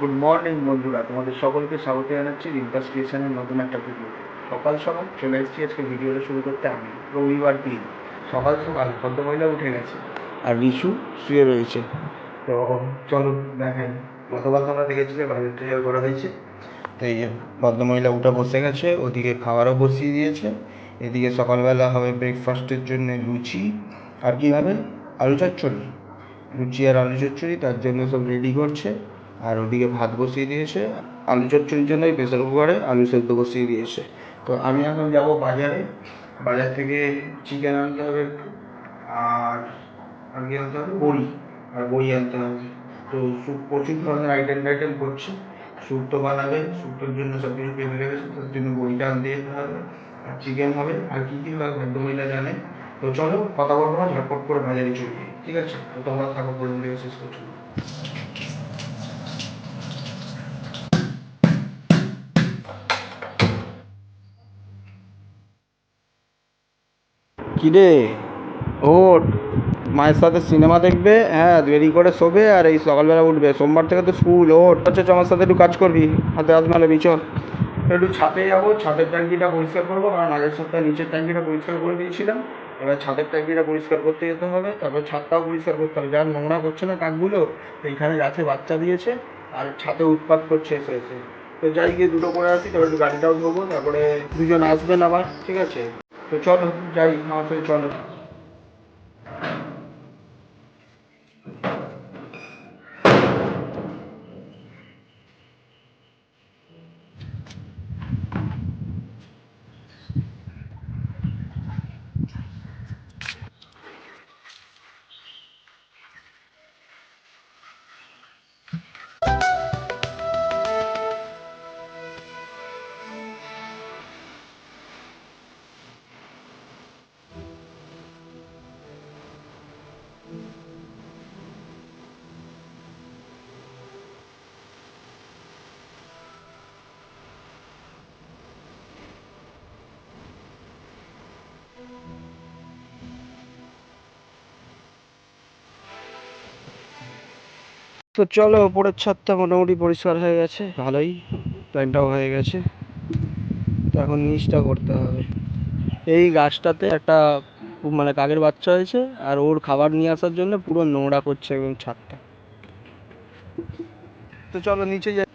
Good morning বন্ধুরা। তোমাদের সকলকে স্বাগত জানাচ্ছি রিম্পাস ক্রিয়েশনের নতুন একটা ভিডিও সকাল সকাল চলে এসেছি আজকে ভিডিওটা শুরু করতে আমি, রবিবার দিন। সকাল সকাল ভদ্রমহিলা উঠে গেছে আর রিশু শুয়ে রয়েছে। তো চলো দেখেন, গতকাল তোমরা দেখেছিলে বাইরে ট্রেয়ার করা হয়েছে। তো এই যে ভদ্রমহিলা উঠে বসে গেছে, ওদিকে খাবারও বসিয়ে দিয়েছে। এদিকে সকালবেলা হবে ব্রেকফাস্টের জন্য লুচি আর কী হবে? আলু চচ্চড়ি। লুচি আর আলু চচ্চড়ি, তার জন্য সব রেডি করছে। আর ওদিকে ভাত বসিয়ে দিয়েছে, আলু চচ্চড়ির জন্য ওই প্রেসার কুকারে আলু সেদ্ধ বসিয়ে দিয়েছে। তো আমি এখন যাব বাজারে। বাজার থেকে চিকেন আনতে হবে, আর আর কি আনতে হবে? বড়ি, আর বড়ি আনতে হবে। তো স্যুপ প্রচুর ধরনের আইটেম টাইটেম করছে। স্যুপ তো বানাবে, স্যুপের জন্য সব কিছু কেটে রেখেছে, তার জন্য বড়িটা আনতে যেতে হবে। আর চিকেন হবে, আর কী কী হবে ভদ্রমহিলা জানে। তো চলো, কথা বলব ঝটপট করে বাজারে চলে যাই, ঠিক আছে? তো তোমরা থাকো পর্যন্ত শেষ করছ। কিরে? ওট মায়ের সাথে সিনেমা দেখবে হ্যাঁ দেরি করে শোবে আর এই সকালবেলা উঠবে। সোমবার থেকে তো স্কুল ওট হচ্ছে আমার সাথে একটু কাজ করবি। হাতে হাত মেলাবি চল একটু ছাদে যাব ছাদের ট্যাঙ্কিটা পরিষ্কার করব কারণ আগের সপ্তাহে নিচের ট্যাঙ্কিটা পরিষ্কার করে দিয়েছিলাম। এবার ছাদের ট্যাঙ্কিটা পরিষ্কার করতে যেতে হবে তারপর ছাদটাও পরিষ্কার করতে হবে। যার নোংরা করছে না কাকগুলো এইখানে গাছে বাচ্চা দিয়েছে আর ছাদে উৎপাত করছে এসে এসে। তো যাই গিয়ে দুটো করে আসি তারপর একটু গাড়িটাও ধোবো তারপরে দুজন আসবেন আবার ঠিক আছে? তো চলো যাই আমার সাথে চলো। তো চলো ওপরের ছাদটা মোটামুটি পরিষ্কার হয়ে গেছে। ভালোই প্ল্যানটাও হয়ে গেছে। তো এখন নিচটা করতে হবে। এই গাছটাতে একটা মানে কাকের বাচ্চা হয়েছে আর ওর খাবার নিয়ে আসার জন্য পুরো নোংরা করছে এবং ছাদটা। তো চলো নিচে যাই।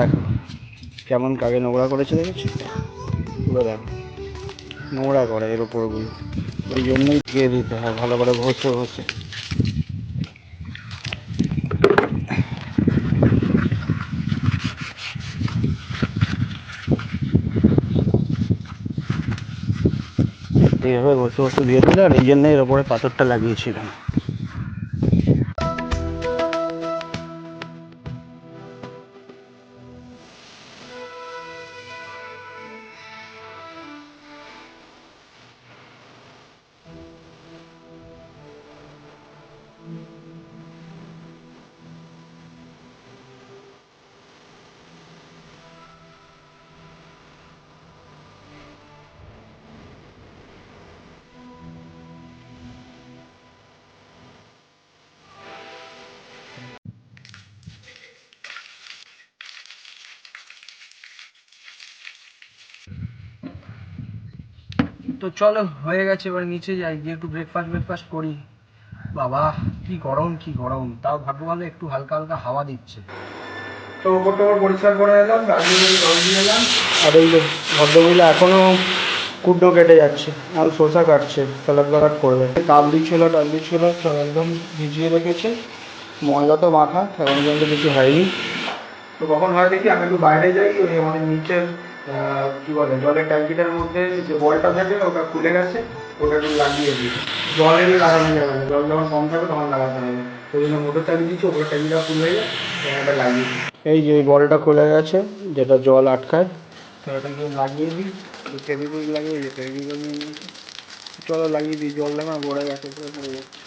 দেখো, কেমন কাকে নোংরা করেছে দেখেছি? পুরো দেখো, নোংরা করে এর ওপরগুলো ওই জন্যই দিয়ে দিতে হয়, ভালো করে ঘষে ঘষে। এইভাবে ঘষে ঘষে দিয়ে দিলে আর এই জন্য এর ওপরে পাথরটা লাগিয়েছিলাম। তো চলো, হয়ে গেছে, এবার নিচে যাই, গিয়ে একটু ব্রেকফাস্ট ব্রেকফাস্ট করি। বাবা, কি গরম কি গরম। তাও ভাগ্য ভালো, একটু হালকা হালকা হাওয়া দিচ্ছে। তো ওপর টোপর পরিষ্কার করে এলাম এলাম। আর এই ভদ্রমহিলা এখনও কুড্ডো কেটে যাচ্ছে, আর শসা কাটছে স্যালাড বালাড করবে। কাল দিচ্ছিল, ডাল দিচ্ছিল, সব একদম ভিজিয়ে রেখেছে। ময়লা তো মাখা, এখন পর্যন্ত কিছু হয়নি। তো কখন হয় দেখি, আমি একটু বাইরে যাই, ওই আমাদের নিচের কি বলে জলের ট্যাঙ্কিটার মধ্যে যে বলটা থাকে ওটা খুলে গেছে ওটা একটু লাগিয়ে দিই। জল এলে লাগানো যাবে না জল যখন কম থাকবে তখন লাগাতে হবে। ওই জন্য মোটর চালিয়ে দিচ্ছি ওপরে ট্যাঙ্কিটা ফুল হয়ে যায় ট্যাঙ্কিটা লাগিয়ে দিই। এই যে এই বলটা খুলে গেছে যেটা জল আটকায়। তো এটাকে লাগিয়ে দিই। ফেভিকুইক লাগিয়ে দিই ফেভিকুইক চলো লাগিয়ে দিই জল দেখো না পড়ে গেছে পুরো পড়ে যাচ্ছে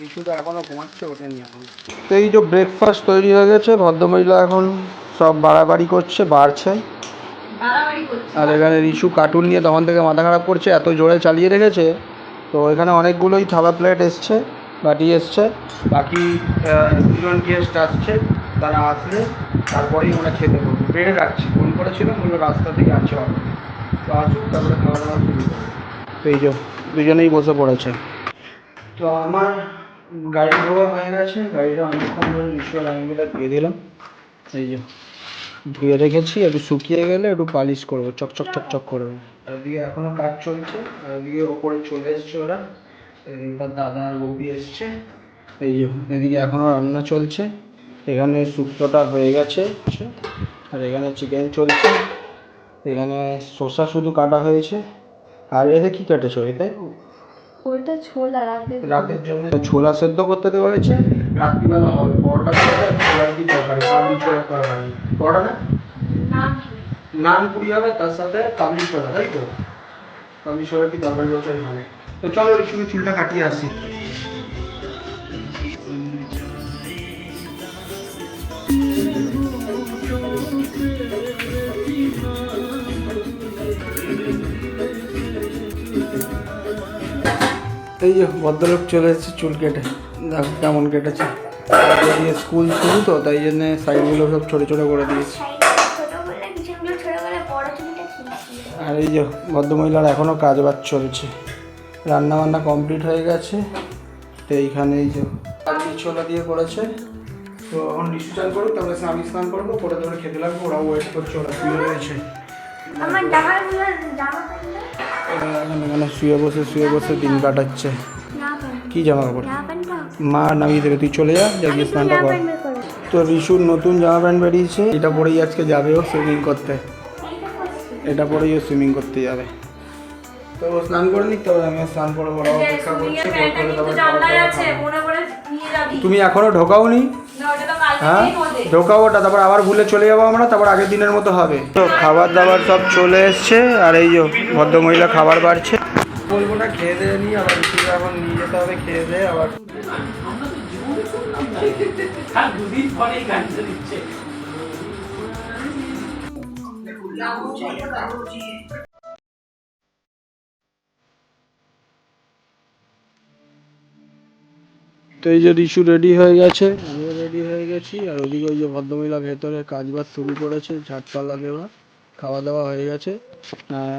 রিশু তো এখনও ঘুমাচ্ছে ওঠেনি এখন। তো এই যে ব্রেকফাস্ট তৈরি হয়ে গেছে ভদ্রমহিলা এখন সব বাড়াবাড়ি করছে বাড়ছে। আর এখানে রিশু কার্টুন নিয়ে তখন থেকে মাথা খারাপ করছে, এত জোরে চালিয়ে রেখেছে। তো এখানে অনেকগুলোই থালা প্লেট এসছে, বাটি এসছে। বাকি দুজন গেস্ট আসছে, তারা আসলে তারপরেই আমরা খেতে বলব বেড়ে রাখছি ফোন করেছিলাম বলল রাস্তা থেকে আছে তো আসুক, তারপরে খাওয়া দাওয়া শুরু করব। এই যে, দুজনেই বসে পড়েছে। তো আমার গাড়ি ধোয়া হয়ে গেছে, গাড়িটা অনেকক্ষণ ধরে রিক্সা আমি দিয়ে দিলাম। এই যে ধুয়ে রেখেছি একটু শুকিয়ে গেলে একটু পালিশ করব চকচক চকচক করব আর ওদিকে এখনও কাজ চলছে আর ওদিকে ওপরে চলে এসছে ওরা এদিকে দাদা আর বৌদি এসছে এই যে এদিকে এখনও রান্না চলছে এখানে শুক্তোটা হয়ে গেছে আর এখানে চিকেন চলছে এখানে শসা শুধু কাটা হয়েছে আর এতে কি কেটেছো এতে? ওটা ছোলা রাতের জন্য। ছোলা সেদ্ধ করতে দেওয়া হয়েছে। রাত্রিবেলা হবে। পরোটা ছোলার কি তরকারি। কাবলি ছোলার তরকারি। পরোটা না? নান পুরি হবে, তার সাথে কাবলি ছোলা তাই তো? কাবলি ছোলার কি তরকারি বলতে মানে তো চলো শুধু চুলটা কাটিয়ে আসি। এই যে ভদ্রলোক চলে এসেছে চুল কেটে। দেখো কেমন কেটেছে। দিয়ে স্কুল শুরু তো, তাই জন্যে সাইডগুলো সব ছোটো ছোটো করে দিয়েছি। আর এই যে ভদ্রমহিলার এখনও কাজ বাজ চলছে। রান্না বান্না কমপ্লিট হয়ে গেছে। তো এইখানে এই যে ছোলা দিয়ে করেছে। তো এখন রিসু চান করুক, তারপরে আমি স্নান করব পরে তোমরা খেতে লাগবো, ওরাও ওয়েট করছে, ওরা শুয়ে রয়েছে। এখন এখানে শুয়ে বসে শুয়ে বসে দিন কাটাচ্ছে। কি জামা কাপড় মা নামিয়ে দেবে তুই চলে যা যা গিয়ে স্নানটা কর। তো রিশুর নতুন জামা প্যান্ট বেরিয়েছে এটা পরেই আজকে যাবে ও সুইমিং করতে। এটা পরেই ও সুইমিং করতে যাবে। তো স্নান করে নিক তবে আমি স্নান করে ওরা অপেক্ষা করছে। মনে তুমি এখনও ঢোকাওনি? হ্যাঁ? ওটা তারপর আবার ভুলে চলে যাব আমরা তারপর আগের দিনের মতো হবে। তো খাবার দাবার সব চলে এসছে আর এই যে ভদ্রমহিলা খাবার বাড়ছে। বলব না খেয়ে দিয়ে নিই আবার এখন নিয়ে যেতে হবে খেয়ে দিয়ে আবার তো এই যে রিশু রেডি হয়ে গেছে আমিও রেডি হয়ে গেছি আর ওদিকে ওই যে ভদ্রমহিলা ভেতরে কাজ বাজ শুরু করেছে ঝাটপালা দেওয়া খাওয়া দাওয়া হয়ে গেছে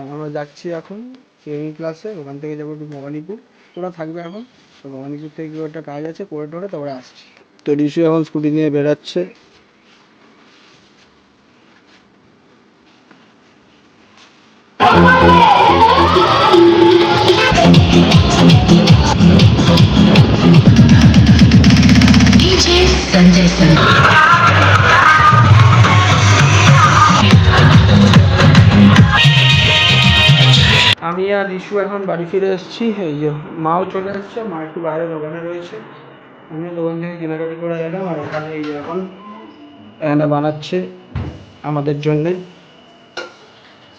আমরা যাচ্ছি এখন সুইমিং ক্লাসে ওখান থেকে যাব একটু ভবানীপুর ওরা থাকবে এখন তো ভবানীপুর থেকে একটা কাজ আছে করে টোরে তারপরে আসছি তো রিশু এখন স্কুটি নিয়ে বেরাচ্ছে DJ আমি আর রিশু এখন বাড়ি ফিরে এসেছি। এই যে মাও চলে এসছে মা একটু বাইরে দোকানে রয়েছে। আমিও দোকান থেকে কেনাকাটি করে এলাম আর এখানে এই যে এখন এখানে বানাচ্ছে আমাদের জন্যে।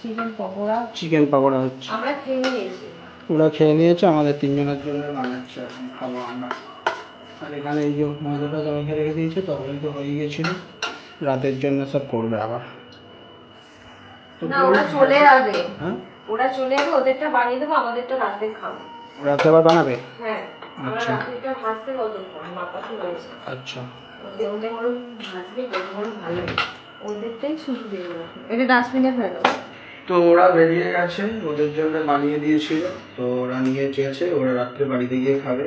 চিকেন পকোড়া। চিকেন পকোড়া হচ্ছে। আমরা খেয়ে নিয়েছি। ওরা খেয়ে নিয়েছে আমাদের তিনজনের জন্য বানাচ্ছে এখন খাব আমরা। আর এখানে এই যে ময়দাটা জমে রেখে দিয়েছে তরকারি তো হয়ে গেছিল। রাতের জন্য সব করবে আবার। তো না ওরা চলে যাবে। হ্যাঁ? ওরা চলে যাবে ওদেরটা বানিয়ে দেবো আমাদেরটা রাতে খাব। রাতে আবার বানাবে? হ্যাঁ আচ্ছা। রাত্রিটা ভাজতে কতক্ষণ মাপাতে রয়েছে। আচ্ছা। ওদের ওদের বড় ভাজলে বড় বড় ভালো ওদেরটাই শুধু দিয়ে এটা ডাস্টবিনে ফেলো তো ওরা বেরিয়ে গেছে ওদের জন্য বানিয়ে দিয়েছিল। তো ওরা নিয়ে চেয়েছে ওরা রাত্রে বাড়িতে গিয়ে খাবে।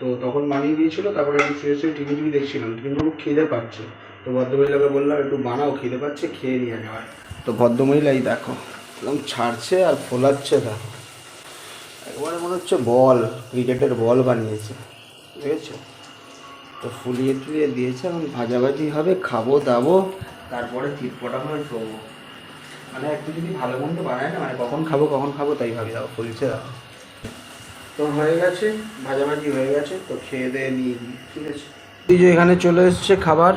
তো তখন বানিয়ে দিয়েছিলো, তারপরে আমি শুয়ে শুয়ে টিভি টিভি দেখছিলাম। কিন্তু খুব খিদে পাচ্ছে। তো ভদ্রমহিলাকে বললাম, একটু বানাও, খিদে পাচ্ছে, খেয়ে নিয়ে যাওয়ার তো ভদ্রমহিলাই দেখো, একদম ছাড়ছে আর ফোলাচ্ছে দেখো। একবারে মনে হচ্ছে বল, ক্রিকেটের বল বানিয়েছে বুঝেছ তো ফুলিয়ে টুলিয়ে দিয়েছে, এখন ভাজাভাজি হবে, খাব, দাবো, তারপরে চিটপটা করে শোবো মানে একটু যদি ভালো মন্দ বানায় না মানে কখন খাব কখন খাব, তাই ভাবি দাও ফুলছে দাও তো হয়ে গেছে ভাজাভাজি হয়ে গেছে তো খেয়ে দিয়ে নিয়ে ঠিক আছে? এই যে এখানে চলে এসছে খাবার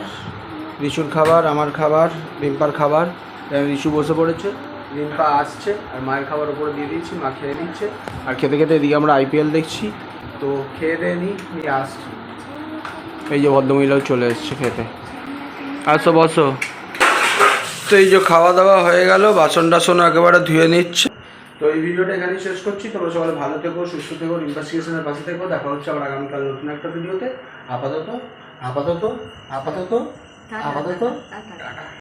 রিশুর খাবার আমার খাবার রিম্পার খাবার রিশু বসে পড়েছে। রিম্পা আসছে আর মায়ের খাবার ওপরে দিয়ে দিচ্ছি মা খেয়ে নিচ্ছে। আর খেতে খেতে এদিকে আমরা আইপিএল দেখছি। তো খেয়ে দিয়ে নিই নিয়ে আসছি। এই যে ভদ্রমহিলাও চলে এসছে খেতে। আসো বসো। তো এই যে খাওয়া দাওয়া হয়ে গেল বাসন টাসন একেবারে ধুয়ে নিচ্ছে। ভিডিওটা এখানে শেষ করছি। তোমরা সবাই ভালো থেকো সুস্থ থেকো ইনভেস্টিগেশনের পাশে থেকো। দেখা হচ্ছে আবার আগামীকাল নতুন একটা ভিডিওতে আপাতত আপাতত আপাতত আপাতত। টাটা।